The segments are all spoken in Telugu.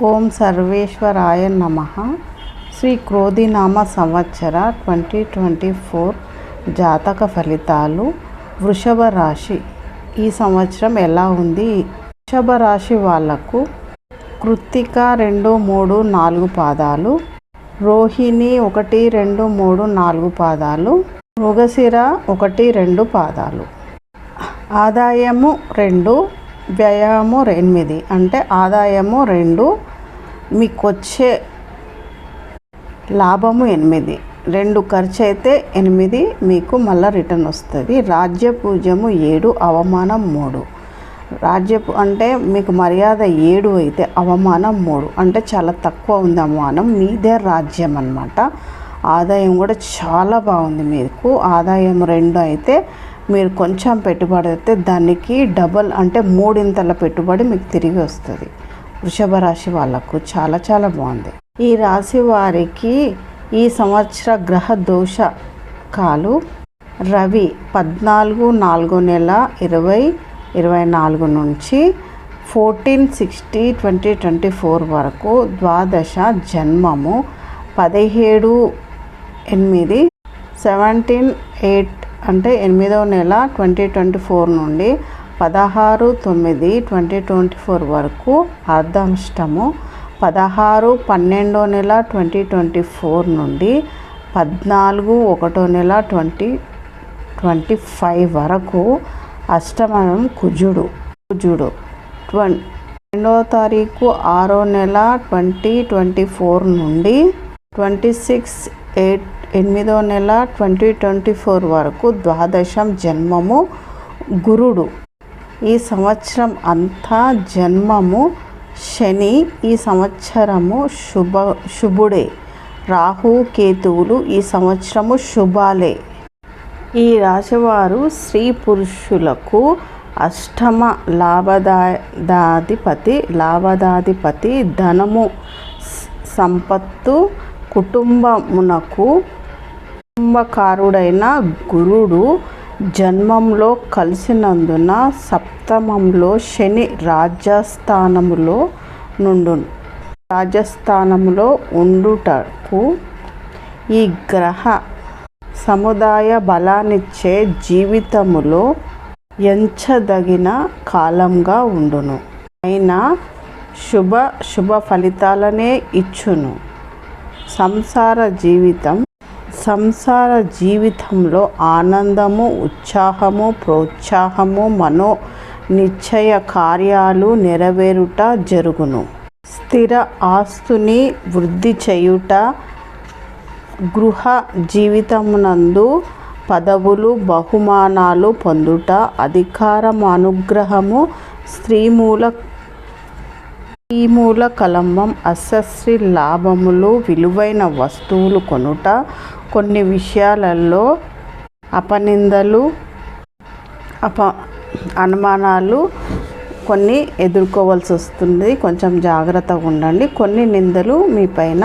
ఓం సర్వేశ్వరాయ నమ. శ్రీ క్రోధినామ సంవత్సర ట్వంటీ ట్వంటీ ఫోర్ జాతక ఫలితాలు. వృషభ రాశి. ఈ సంవత్సరం ఎలా ఉంది? వృషభ రాశి వాళ్ళకు కృత్తిక రెండు మూడు నాలుగు పాదాలు. రోహిణి ఒకటి రెండు మూడు నాలుగు పాదాలు. మృగశిర ఒకటి రెండు పాదాలు. ఆదాయము రెండు వ్యయము ఎనిమిది. అంటే ఆదాయము రెండు మీకు వచ్చే లాభము ఎనిమిది. రెండు ఖర్చు అయితే ఎనిమిది మీకు మళ్ళీ రిటర్న్ వస్తుంది. రాజ్య పూజము ఏడు అవమానం మూడు. రాజ్యపు అంటే మీకు మర్యాద ఏడు అయితే అవమానం మూడు. అంటే చాలా తక్కువ ఉంది అవమానం. మీదే రాజ్యం అన్నమాట. ఆదాయం కూడా చాలా బాగుంది మీకు. ఆదాయం రెండు అయితే మీరు కొంచెం పెట్టుబడి అయితే దానికి డబల్ అంటే మూడింతల పెట్టుబడి మీకు తిరిగి వస్తుంది. వృషభ రాశి వాళ్ళకు చాలా చాలా బాగుంది. ఈ రాశి వారికి ఈ సంవత్సర గ్రహ దోషకాలు రవి పద్నాలుగు నాలుగో నెల ఇరవై ఇరవై నాలుగు నుంచి fourteen sixty twenty twenty four వరకు ద్వాదశ జన్మము పదిహేడు ఎనిమిది సెవెంటీన్ ఎయిట్ అంటే ఎనిమిదవ నెల ట్వంటీ ట్వంటీ ఫోర్ నుండి పదహారు తొమ్మిది ట్వంటీ ట్వంటీ ఫోర్ వరకు అర్ధాంష్టము పదహారు పన్నెండో నెల ట్వంటీ ట్వంటీ ఫోర్ నుండి పద్నాలుగు ఒకటో నెల ట్వంటీ ట్వంటీ ఫైవ్ వరకు అష్టమం కుజుడు కుజుడు. ట్వం రెండవ తారీఖు ఆరో నెల ట్వంటీ ట్వంటీ ఫోర్ నుండి ట్వంటీ సిక్స్ ఎయిట్ ఎనిమిదో నెల ట్వంటీ ట్వంటీ ఫోర్ వరకు ద్వాదశం జన్మము గురుడు. ఈ సంవత్సరం అంతా జన్మము శని ఈ సంవత్సరము శుభ శుభుడే. రాహు కేతువులు ఈ సంవత్సరము శుభాలే. ఈ రాశివారు స్త్రీ పురుషులకు అష్టమ లాభదాధిపతి లాభదాధిపతి ధనము సంపత్తు కుటుంబమునకు కుటుంబకారుడైన గురుడు జన్మంలో కలిసినందున సప్తమంలో శని రాజస్థానములో నుండు రాజస్థానములో ఉండుటకు ఈ గ్రహ సముదాయ బలాన్నిచ్చే జీవితములో ఎంచదగిన కాలంగా ఉండును. అయినా శుభ శుభ ఫలితాలనే ఇచ్చును. సంసార జీవితం సంసార జీవితంలో ఆనందము ఉత్సాహము ప్రోత్సాహము మనో నిశ్చయ కార్యాలు నెరవేరుట జరుగును. స్థిర ఆస్తుని వృద్ధి చేయుట గృహ జీవితమునందు పదవులు బహుమానాలు పొందుట అధికారం అనుగ్రహము స్త్రీమూల స్త్రీమూల కలంబం అసస్రి లాభములు విలువైన వస్తువులు కొనుట కొన్ని విషయాలలో అపనిందలు అప అనుమానాలు కొన్ని ఎదుర్కోవాల్సి వస్తుంది. కొంచెం జాగ్రత్తగా ఉండండి. కొన్ని నిందలు మీ పైన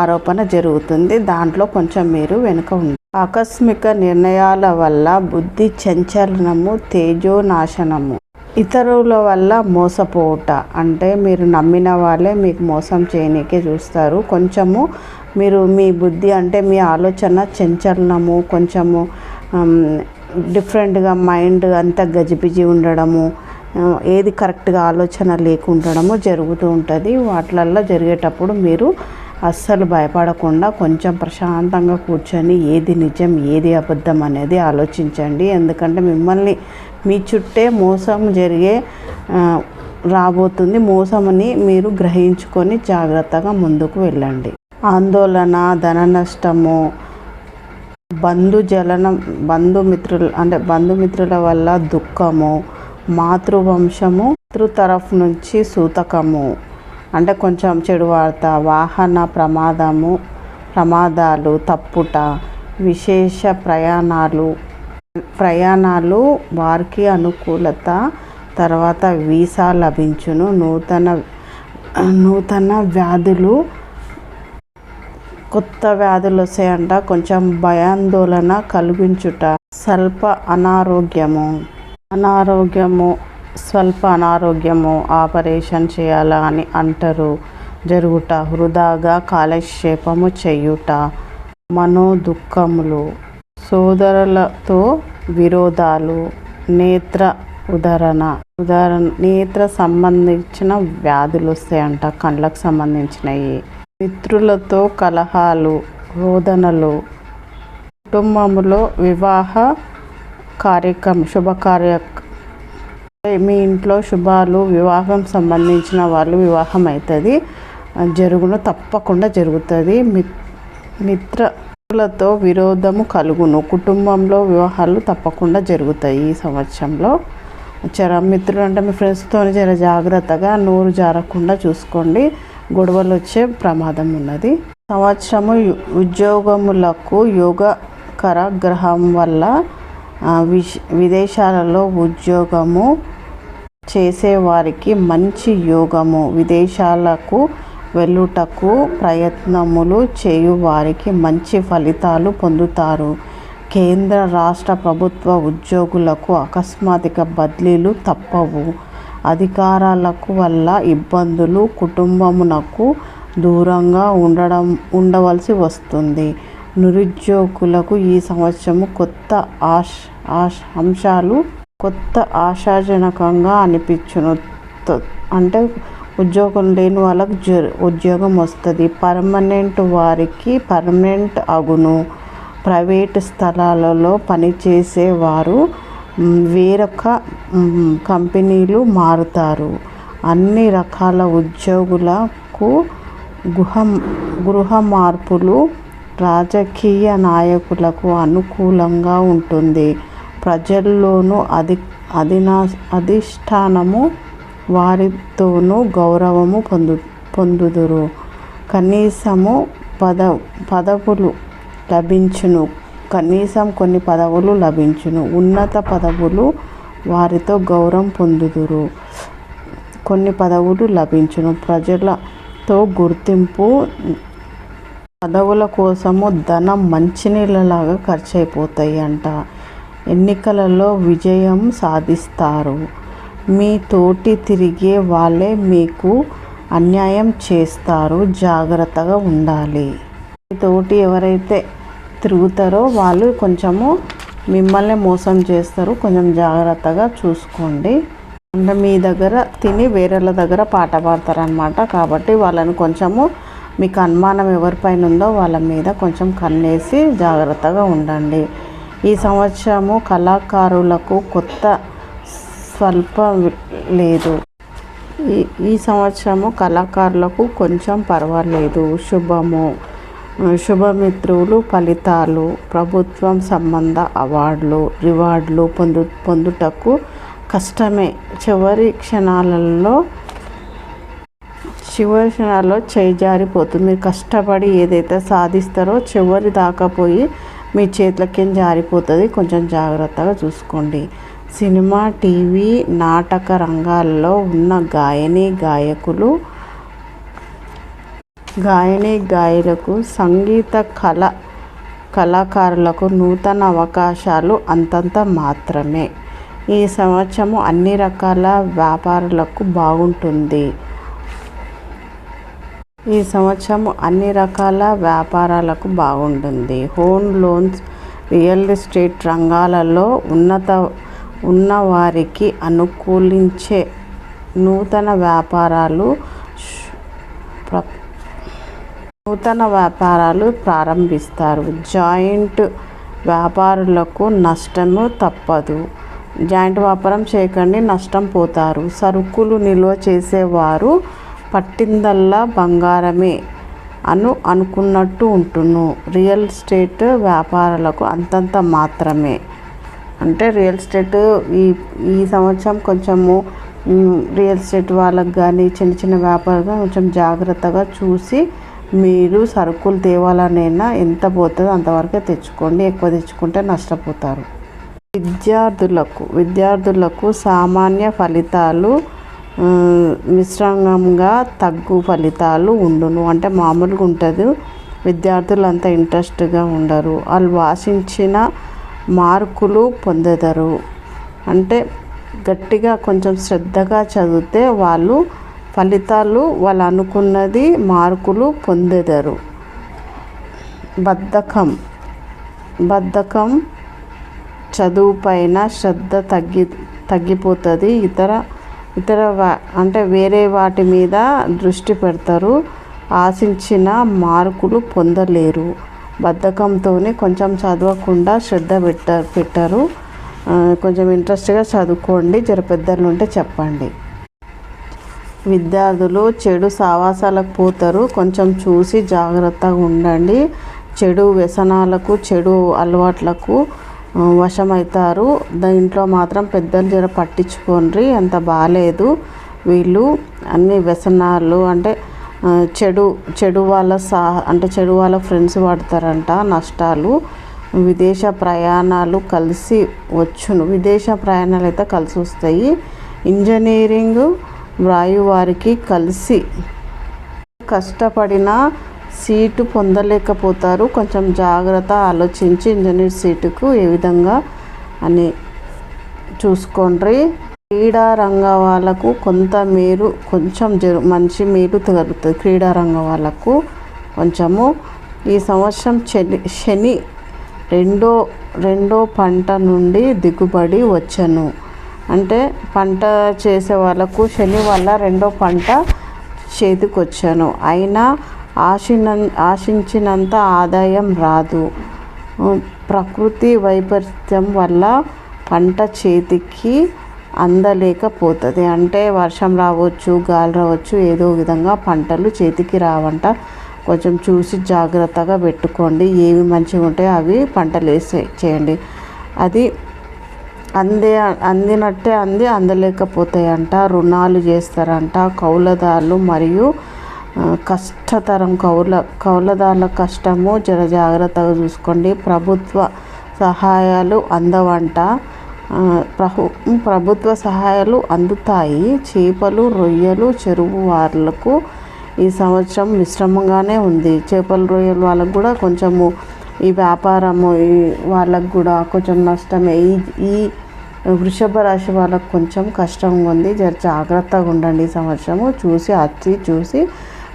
ఆరోపణ జరుగుతుంది. దాంట్లో కొంచెం మీరు వెనుక ఉండండి. ఆకస్మిక నిర్ణయాల వల్ల బుద్ధి చంచలనము తేజోనాశనము. ఇతరుల వల్ల మోసపోవుట. అంటే మీరు నమ్మిన వాళ్ళే మీకు మోసం చేయనీకే చూస్తారు. కొంచెము మీరు మీ బుద్ధి అంటే మీ ఆలోచన చంచలనము కొంచెము డిఫరెంట్గా మైండ్ అంతా గజిబిజి ఉండడము ఏది కరెక్ట్గా ఆలోచన లేకుండడము జరుగుతూ ఉంటుంది. వాటిలల్లో జరిగేటప్పుడు మీరు అస్సలు భయపడకుండా కొంచెం ప్రశాంతంగా కూర్చొని ఏది నిజం ఏది అబద్ధం అనేది ఆలోచించండి. ఎందుకంటే మిమ్మల్ని మీ చుట్టే మోసం జరిగే రాబోతుంది. మోసమని మీరు గ్రహించుకొని జాగ్రత్తగా ముందుకు వెళ్ళండి. ఆందోళన ధన నష్టము బంధు జలనం బంధుమిత్రులు అంటే బంధుమిత్రుల వల్ల దుఃఖము మాతృవంశము మాతృ తరఫు నుంచి సూతకము. అంటే కొంచెం చెడు వార్త వాహన ప్రమాదము ప్రమాదాలు తప్పుట విశేష ప్రయాణాలు ప్రయాణాలు వారికి అనుకూలత తర్వాత వీసా లభించును నూతన నూతన వ్యాధులు కొత్త వ్యాధులు వస్తాయంట కొంచెం భయాందోళన కలిగించుట స్వల్ప అనారోగ్యము అనారోగ్యము స్వల్ప అనారోగ్యము ఆపరేషన్ చేయాలా అని అంటారు. జరుగుట వృధాగా కాలక్షేపము చేయుట మనో దుఃఖములు సోదరులతో విరోధాలు. నేత్ర ఉదాహరణ ఉదాహరణ నేత్ర సంబంధించిన వ్యాధులు వస్తాయంట కళ్ళకు సంబంధించినవి మిత్రులతో కలహాలు రోదనలు. కుటుంబంలో వివాహ కార్యక్రమం శుభకార్య మీ ఇంట్లో శుభాలు వివాహం సంబంధించిన వాళ్ళు వివాహం అవుతుంది జరుగును తప్పకుండా జరుగుతుంది. మిత్రులతో విరోధము కలుగును. కుటుంబంలో వివాహాలు తప్పకుండా జరుగుతాయి ఈ సంవత్సరంలో. జర మిత్రులు అంటే మీ ఫ్రెండ్స్తో జర జాగ్రత్తగా నోరు జారకుండా చూసుకోండి. గొడవలు వచ్చే ప్రమాదం ఉన్నది. సంవత్సరము ఉద్యోగములకు యోగకర గ్రహం వల్ల విదేశాలలో ఉద్యోగము చేసేవారికి మంచి యోగము విదేశాలకు వెళ్ళుటకు ప్రయత్నములు చేయువారికి మంచి ఫలితాలు పొందుతారు. కేంద్ర రాష్ట్ర ప్రభుత్వ ఉద్యోగులకు అకస్మాత్తుగా బదిలీలు తప్పవు. అధికారాలకు వల్ల ఇబ్బందులు కుటుంబమునకు దూరంగా ఉండడం ఉండవలసి వస్తుంది. నిరుద్యోగులకు ఈ సంవత్సరము కొత్త ఆశ ఆశ అంశాలు కొత్త ఆశాజనకంగా అనిపించును. అంటే ఉద్యోగం లేని వాళ్ళకి ఉద్యోగం వస్తుంది. పర్మనెంట్ వారికి పర్మనెంట్ అగును. ప్రైవేట్ స్థలాలలో పనిచేసేవారు వేరొక కంపెనీలు మారుతారు. అన్ని రకాల ఉద్యోగులకు గృహ గృహ మార్పులు రాజకీయ నాయకులకు అనుకూలంగా ఉంటుంది. ప్రజల్లోనూ అధి అధినా అధిష్టానము వారితోనూ గౌరవము పొందు పొందుదురు. కనీసము పద పదవులు లభించును. కనీసం కొన్ని పదవులు లభించును. ఉన్నత పదవులు వారితో గౌరవం పొందుదురు. కొన్ని పదవులు లభించును. ప్రజలతో గుర్తింపు పదవుల కోసము ధనం మంచినీళ్ళలాగా ఖర్చు అయిపోతాయి అంట ఎన్నికలలో విజయం సాధిస్తారు. మీ తోటి తిరిగే వాళ్ళే మీకు అన్యాయం చేస్తారు. జాగ్రత్తగా ఉండాలి. మీ తోటి ఎవరైతే తిరుగుతారో వాళ్ళు కొంచెము మిమ్మల్ని మోసం చేస్తారు. కొంచెం జాగ్రత్తగా చూసుకోండి. అంటే మీ దగ్గర తిని వేరేళ్ళ దగ్గర పాట పాడతారనమాట కాబట్టి వాళ్ళని కొంచెము మీకు అనుమానం ఎవరిపైన ఉందో వాళ్ళ మీద కొంచెం కన్నేసి జాగ్రత్తగా ఉండండి. ఈ సంవత్సరము కళాకారులకు కొత్త స్వల్ప లేదు. ఈ ఈ సంవత్సరము కళాకారులకు కొంచెం పర్వాలేదు. శుభము శుభమిత్రులు ఫలితాలు ప్రభుత్వం సంబంధ అవార్డులు రివార్డులు పొందు పొందుటకు కష్టమే. చివరి క్షణాలలో చివరి క్షణాల్లో చేయి జారిపోతుంది మీరు కష్టపడి ఏదైతే సాధిస్తారో చివరి దాకా పోయి మీ చేతులకేం జారిపోతుంది కొంచెం జాగ్రత్తగా చూసుకోండి. సినిమా టీవీ నాటక రంగాల్లో ఉన్న గాయని గాయకులు గాయని గాయలకు సంగీత కళ కళాకారులకు నూతన అవకాశాలు అంతంత మాత్రమే. ఈ సంవత్సరము అన్ని రకాల వ్యాపారులకు బాగుంటుంది. ఈ సంవత్సరం అన్ని రకాల వ్యాపారాలకు బాగుంటుంది. హోమ్ లోన్స్ రియల్ ఎస్టేట్ రంగాలలో ఉన్నత ఉన్నవారికి అనుకూలించే నూతన వ్యాపారాలు నూతన వ్యాపారాలు ప్రారంభిస్తారు. జాయింట్ వ్యాపారులకు నష్టము తప్పదు. జాయింట్ వ్యాపారం చేయకండి నష్టం పోతారు. సరుకులు నిల్వ చేసేవారు పట్టిందల్లా బంగారమే అను అనుకున్నట్టు ఉంటును. రియల్ ఎస్టేట్ వ్యాపారాలకు అంతంత మాత్రమే. అంటే రియల్ ఎస్టేట్ ఈ ఈ సంవత్సరం కొంచెము రియల్ ఎస్టేట్ వాళ్ళకి కానీ చిన్న చిన్న వ్యాపారులు కొంచెం జాగ్రత్తగా చూసి మీరు సరుకులు తేవాలనైనా ఎంత పోతుందో అంతవరకే తెచ్చుకోండి. ఎక్కువ తెచ్చుకుంటే నష్టపోతారు. విద్యార్థులకు విద్యార్థులకు సామాన్య ఫలితాలు మిశ్రాంగంగా తగ్గు ఫలితాలు ఉండును. అంటే మామూలుగా ఉంటుంది. విద్యార్థులు అంత ఇంట్రెస్ట్గా ఉండరు. వాళ్ళు ఆశించిన మార్కులు పొందెదరు. అంటే గట్టిగా కొంచెం శ్రద్ధగా చదివితే వాళ్ళు ఫలితాలు వాళ్ళు అనుకున్నది మార్కులు పొందెదరు. బద్ధకం. బద్ధకం చదువు పైన శ్రద్ధ తగ్గి తగ్గిపోతుంది. ఇతర ఇతర అంటే వేరే వాటి మీద దృష్టి పెడతారు. ఆశించిన మార్కులు పొందలేరు. బద్ధకంతోనే కొంచెం చదవకుండా శ్రద్ధ పెట్ట పెట్టారు. కొంచెం ఇంట్రెస్ట్గా చదువుకోండి. జర పెద్దలు ఉంటే చెప్పండి. విద్యార్థులు చెడు సావాసాలకు పోతారు. కొంచెం చూసి జాగ్రత్తగా ఉండండి. చెడు వ్యసనాలకు చెడు అలవాట్లకు వశమవుతారు. దీంట్లో మాత్రం పెద్దలు జర పట్టించుకోండి అంత బాగాలేదు వీళ్ళు అన్ని వ్యసనాలు అంటే చెడు చెడు వాళ్ళ సా అంటే చెడు వాళ్ళ ఫ్రెండ్స్ పడతారంట నష్టాలు. విదేశ ప్రయాణాలు కలిసి వచ్చును. విదేశ ప్రయాణాలు అయితే కలిసి వస్తాయి. ఇంజనీరింగ్ వ్రాయు వారికి కలిసి కష్టపడిన సీటు పొందలేకపోతారు. కొంచెం జాగ్రత్త ఆలోచించి ఇంజనీర్ సీటుకు ఏ విధంగా అని చూసుకోండి. క్రీడా రంగ వాళ్ళకు కొంత మేలు కొంచెం జరు మంచి మేలు తగ్గుతుంది క్రీడా రంగ వాళ్ళకు కొంచెము. ఈ సంవత్సరం శని శని రెండో రెండో పంట నుండి దిగుబడి వచ్చను. అంటే పంట చేసే వాళ్ళకు శని వల్ల రెండో పంట చేతికి వచ్చాను అయినా ఆశిన ఆశించినంత ఆదాయం రాదు. ప్రకృతి వైపరీత్యం వల్ల పంట చేతికి అందలేకపోతుంది. అంటే వర్షం రావచ్చు గాలి రావచ్చు ఏదో విధంగా పంటలు చేతికి రావంట. కొంచెం చూసి జాగ్రత్తగా పెట్టుకోండి. ఏవి మంచిగా ఉంటాయో అవి పంటలు వేసే చేయండి. అది అందే అందినట్టే అంది అందలేకపోతాయంట. రుణాలు చేస్తారంట. కౌలదారులు మరియు కష్టతరం కౌల కౌలదారుల కష్టము జర జాగ్రత్తగా చూసుకోండి. ప్రభుత్వ సహాయాలు అందవంట. ప్రభు ప్రభుత్వ సహాయాలు అందుతాయి. చేపలు రొయ్యలు చెరువు వాళ్ళకు ఈ సంవత్సరం మిశ్రమంగానే ఉంది. చేపల రొయ్యలు వాళ్ళకు కూడా కొంచెము ఈ వ్యాపారము ఈ వాళ్ళకు కూడా కొంచెం నష్టమే. ఈ ఈ వృషభ రాశి వాళ్ళకు కొంచెం కష్టంగా ఉంది. జర జాగ్రత్తగా ఉండండి ఈ సంవత్సరము. చూసి అచ్చి చూసి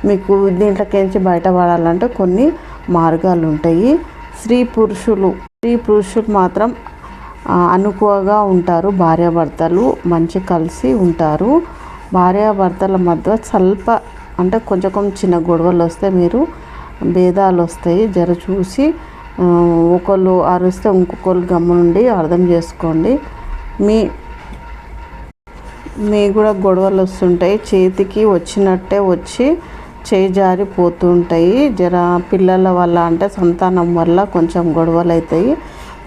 మీకు దీంట్లోకించి బయటపడాలంటే కొన్ని మార్గాలు ఉంటాయి. స్త్రీ పురుషులు స్త్రీ పురుషులు మాత్రం అనుకువగా ఉంటారు భార్యాభర్తలు మంచి కలిసి ఉంటారు. భార్యాభర్తల మధ్య స్వల్ప అంటే కొంచెం కొంచెం చిన్న గొడవలు వస్తే మీరు భేదాలు వస్తాయి. జర చూసి ఒకళ్ళు అరిస్తే ఇంకొకళ్ళు గమ్మునుండి అర్థం చేసుకోండి. మీ మీ కూడా గొడవలు వస్తుంటాయి. చేతికి వచ్చినట్టే వచ్చి చేజారిపోతుంటాయి. జర పిల్లల వల్ల అంటే సంతానం వల్ల కొంచెం గొడవలు అవుతాయి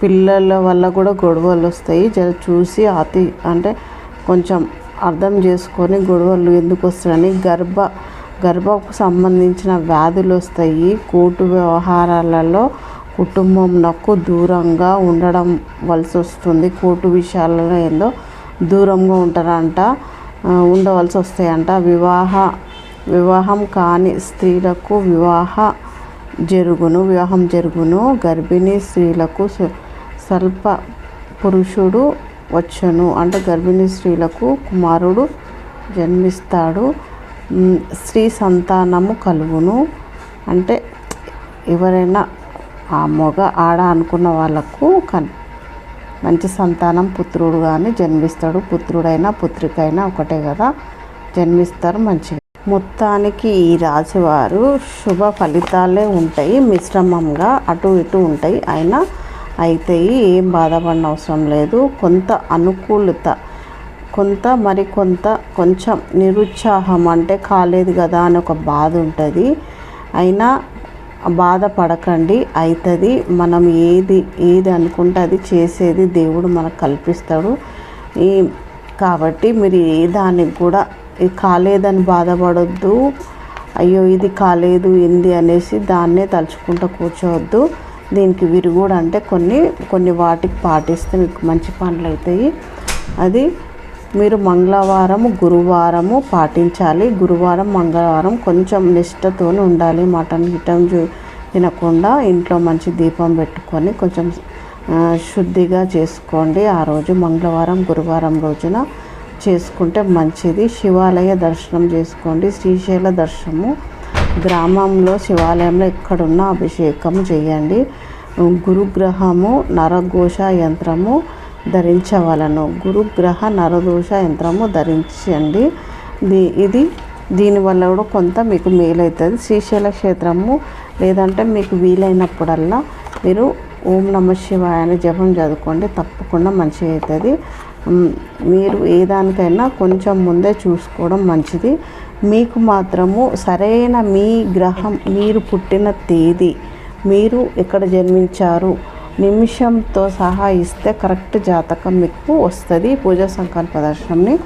పిల్లల వల్ల కూడా గొడవలు వస్తాయి జర చూసి అతి అంటే కొంచెం అర్థం చేసుకొని గొడవలు ఎందుకు వస్తాయని గర్భ గర్భకు సంబంధించిన వ్యాధులు వస్తాయి కోర్టు వ్యవహారాలలో కుటుంబంకు దూరంగా ఉండడం వలసి వస్తుంది కోర్టు విషయాలలో ఏందో దూరంగా ఉంటారంట ఉండవలసి వస్తాయంట వివాహ వివాహం కాని స్త్రీలకు వివాహ జరుగును వివాహం జరుగును. గర్భిణీ స్త్రీలకు స్వల్ప పురుషుడు వచ్చును. అంటే గర్భిణీ స్త్రీలకు కుమారుడు జన్మిస్తాడు. స్త్రీ సంతానము కలుగును. అంటే ఎవరైనా ఆ మగ ఆడ అనుకున్న వాళ్ళకు కన్ మంచి సంతానం పుత్రుడు కానీ జన్మిస్తాడు. పుత్రుడైనా పుత్రికైనా ఒకటే కదా. జన్మిస్తారు మంచిగా. మొత్తానికి ఈ రాశివారు శుభ ఫలితాలే ఉంటాయి మిశ్రమంగా అటు ఇటు ఉంటాయి. అయినా అయితే ఏం బాధపడిన అవసరం లేదు. కొంత అనుకూలత కొంత మరి కొంత కొంచెం నిరుత్సాహం అంటే కాలేదు కదా అని ఒక బాధ ఉంటుంది. అయినా బాధపడకండి అవుతుంది మనం ఏది ఏది అనుకుంటే అది చేసేది దేవుడు మనకు కల్పిస్తాడు. ఈ కాబట్టి మీరు ఏ దానికి కూడా కాలేదని బాధపడొద్దు. అయ్యో ఇది కాలేదు ఏంది అనేసి దాన్నే తలుచుకుంటూ కూర్చోవద్దు. దీనికి విరుగుడు అంటే కొన్ని కొన్ని వాటికి పాటిస్తే మీకు మంచి పనులు అవుతాయి అది మీరు మంగళవారం గురువారము పాటించాలి. గురువారం మంగళవారం కొంచెం నిష్టతో ఉండాలి. మటన్ గిటన్ తినకుండా ఇంట్లో మంచి దీపం పెట్టుకొని కొంచెం శుద్ధిగా చేసుకోండి. ఆ రోజు మంగళవారం గురువారం రోజున చేసుకుంటే మంచిది. శివాలయ దర్శనం చేసుకోండి. శ్రీశైల దర్శనము. గ్రామంలో శివాలయంలో ఎక్కడున్నా అభిషేకం చేయండి. గురుగ్రహము నరఘోష యంత్రము ధరించవలను. గురుగ్రహ నరదోష యంత్రము ధరించండి. దీ ఇది దీనివల్ల కూడా కొంత మీకు మేలవుతుంది శ్రీశైల క్షేత్రము లేదంటే మీకు వీలైనప్పుడల్లా మీరు ఓం నమ శివాయ అని జపం చదువుకోండి. తప్పకుండా మంచిగా అవుతుంది మీరు ఏ దానికైనా కొంచెం ముందే చూసుకోవడం మంచిది. మీకు మాత్రము సరైన మీ గ్రహం మీరు పుట్టిన తేదీ మీరు ఎక్కడ జన్మించారు నిమిషంతో సహా ఇస్తే కరెక్ట్ జాతకం మీకు వస్తుంది. పూజా సంకల్ప దర్శనంని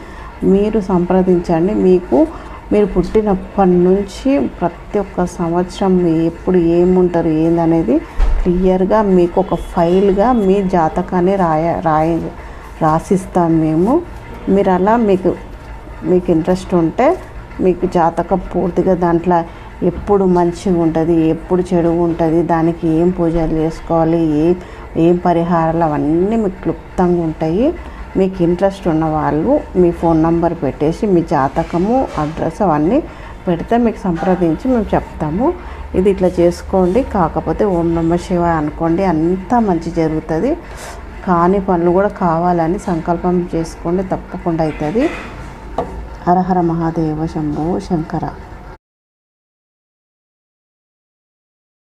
మీరు సంప్రదించండి. మీకు మీరు పుట్టినప్పటి నుంచి ప్రతి ఒక్క సంవత్సరం ఎప్పుడు ఏముంటారు ఏందనేది క్లియర్గా మీకు ఒక ఫైల్గా మీ జాతకాన్ని రాయ రాయ రాసిస్తాం మేము. మీరు అలా మీకు మీకు ఇంట్రెస్ట్ ఉంటే మీకు జాతకం పూర్తిగా దాంట్లో ఎప్పుడు మంచిగా ఉంటుంది ఎప్పుడు చెడు ఉంటుంది దానికి ఏం పూజలు చేసుకోవాలి ఏ ఏం పరిహారాలు అవన్నీ మీకు క్లుప్తంగా ఉంటాయి. మీకు ఇంట్రెస్ట్ ఉన్న వాళ్ళు మీ ఫోన్ నంబర్ పెట్టేసి మీ జాతకము అడ్రస్ అవన్నీ పెడితే మీకు సంప్రదించి మేము చెప్తాము. ఇది ఇట్లా చేసుకోండి కాకపోతే ఓం నమ శివ అనుకోండి అంతా మంచి జరుగుతుంది. కాని పనులు కూడా కావాలని సంకల్పం చేసుకోండి తప్పకుండా అవుతుంది. హరహర మహాదేవ శంభో శంకర.